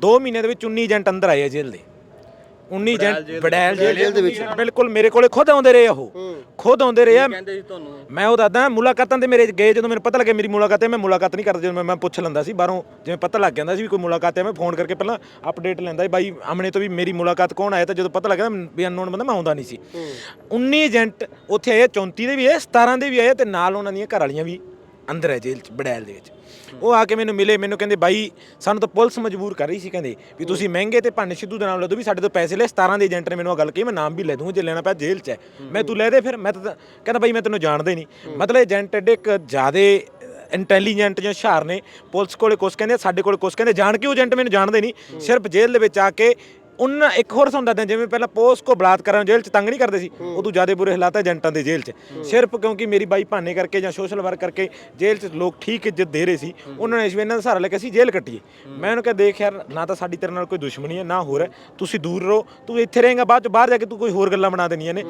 2 ਮਹੀਨੇ ਦੇ ਵਿੱਚ 19 ਏਜੰਟ ਅੰਦਰ ਆਏ ਆ ਜੇਲ੍ਹ ਦੇ। 19 ਏਜੰਟ ਬੜੈਲ ਜੇਲ੍ਹ ਦੇ ਵਿੱਚ। ਬਿਲਕੁਲ ਮੇਰੇ ਕੋਲੇ ਖੁਦ ਆਉਂਦੇ ਰਹੇ ਆ ਉਹ। ਖੁਦ ਆਉਂਦੇ ਰਹੇ ਆ। ਕਹਿੰਦੇ ਸੀ ਤੁਹਾਨੂੰ? ਮੈਂ ਉਹ ਦੱਸਦਾ ਮੁਲਾਕਾਤਾਂ ਤੇ ਮੇਰੇ ਗਏ ਜਦੋਂ ਮੈਨੂੰ ਪਤਾ ਲੱਗਿਆ ਮੇਰੀ ਮੁਲਾਕਾਤ ਹੈ ਮੈਂ ਮੁਲਾਕਾਤ ਨਹੀਂ ਕਰਦਾ ਜਦੋਂ ਮੈਂ- ਮੈਂ ਪੁੱਛ ਲੈਂਦਾ ਸੀ। ਬਾਹਰੋਂ ਜਿਵੇਂ ਪਤਾ ਲੱਗ ਜਾਂਦਾ ਸੀ ਵੀ ਕੋਈ ਮੁਲਾਕਾਤ ਹੈ ਮੈਂ ਫੋਨ ਕਰਕੇ ਪਹਿਲਾਂ ਅਪਡੇਟ ਲੈਂਦਾ ਸੀ। ਬਾਈ ਆਮਣੇ ਤੋਂ ਵੀ ਮੇਰੀ ਮੁਲਾਕਾਤ ਕੌਣ ਆਇਆ ਤਾਂ ਜਦੋਂ ਪਤਾ ਲੱਗਦਾ ਵੀ ਅਨਨੋਨ ਬੰਦਾ ਮੈਂ ਆਉਂਦਾ ਨਹੀਂ ਸੀ। 19 ਏਜੰਟ ਉੱਥੇ ਆਏ ਆ, 34 ਦੇ ਵੀ ਆਏ 17 ਦੇ ਵੀ ਆਏ ਤੇ ਨਾਲ ਉਹਨਾਂ ਦੀਆਂ ਘਰ ਵਾਲੀਆਂ ਵੀ। ਅੰਦਰ ਹੈ ਜੇਲ੍ਹ 'ਚ ਬੜੈਲ ਦੇ ਵਿੱਚ। ਉਹ ਆ ਕੇ ਮੈਨੂੰ ਮਿਲੇ ਮੈਨੂੰ ਕਹਿੰਦੇ ਬਾਈ ਸਾਨੂੰ ਤਾਂ ਪੁਲਿਸ ਮਜਬੂਰ ਕਰ ਰਹੀ ਸੀ ਕਹਿੰਦੇ ਵੀ ਤੁਸੀਂ ਮਹਿੰਗੇ ਤੇ ਭੰਨ ਸਿੱਧੂ ਦੇ ਨਾਮ ਲੈ ਦੋ ਵੀ ਸਾਡੇ ਤੋਂ ਪੈਸੇ ਲੈ 17 ਦੇ ਏਜੰਟ ਨੇ ਮੈਨੂੰ ਆ ਗੱਲ ਕਹੀ ਮੈਂ ਨਾਮ ਵੀ ਲੈ ਦੂੰਗਾ ਜੇ ਲੈਣਾ ਪਿਆ ਜੇਲ੍ਹ 'ਚ ਹੈ। ਮੈਂ ਤੂੰ ਲੈ ਦੇ ਫਿਰ ਮੈਂ ਤਾਂ ਕਹਿੰਦਾ ਬਾਈ ਮੈਂ ਤੈਨੂੰ ਜਾਣਦਾ ਹੀ ਨਹੀਂ। ਮਤਲਬ ਏਜੰਟ ਐਡੇ ਇੱਕ ਜ਼ਿਆਦੇ ਇੰਟੈਲੀਜੈਂਟ ਜਾਂ ਹੁਸ਼ਿਆਰ ਨੇ ਪੁਲਿਸ ਕੋਲੇ ਕੁਛ ਕਹਿੰਦੇ ਸਾਡੇ ਕੋਲੇ ਕੁਛ ਕਹਿੰਦੇ ਜਾਣ ਕੇ ਉਹ ਏਜੰਟ ਮੈਨੂੰ ਜਾਣਦੇ ਨਹੀਂ। ਸਿਰਫ ਜੇਲ੍ਹ ਦੇ ਵਿੱਚ ਆ ਕੇ ਉਹਨਾਂ ਇੱਕ ਹੋਰ ਤੁਹਾਨੂੰ ਦੱਸਦਾ ਜਿਵੇਂ ਪਹਿਲਾਂ ਪੋਸਟ ਕੋ ਬਲਾਤਕਾਰਾਂ ਜੇਲ੍ਹ 'ਚ ਤੰਗ ਨਹੀਂ ਕਰਦੇ ਸੀ ਉਦੋਂ ਜ਼ਿਆਦਾ ਬੁਰੇ ਹਾਲਾਤ ਹੈ ਏਜੰਟਾਂ ਦੇ ਜੇਲ੍ਹ 'ਚ। ਸਿਰਫ ਕਿਉਂਕਿ ਮੇਰੀ ਬਾਈ ਭਾਨੇ ਕਰਕੇ ਜਾਂ ਸੋਸ਼ਲ ਵਰਕ ਕਰਕੇ ਜੇਲ੍ਹ 'ਚ ਲੋਕ ਠੀਕ ਇੱਜ਼ਤ ਦੇ ਰਹੇ ਸੀ ਉਹਨਾਂ ਨੇ ਇਸ ਵੇ ਇਹਨਾਂ ਦਾ ਸਹਾਰਾ ਲੈ ਕੇ ਅਸੀਂ ਜੇਲ੍ਹ ਕੱਟੀਏ। ਮੈਂ ਉਹਨੂੰ ਕਿਹਾ ਦੇਖ ਯਾਰ ਨਾ ਤਾਂ ਸਾਡੀ ਤੇਰੇ ਨਾਲ ਕੋਈ ਦੁਸ਼ਮਣੀ ਹੈ ਨਾ ਹੋਰ ਹੈ। ਤੁਸੀਂ ਦੂਰ ਰਹੋ ਤੂੰ ਇੱਥੇ ਰਹੇਂਗਾ ਬਾਅਦ ਚ ਬਾਹਰ ਜਾ ਕੇ ਤੂੰ ਕੋਈ ਹੋਰ ਗੱਲਾਂ ਬਣਾ ਦੇਣੀਆਂ ਨੇ।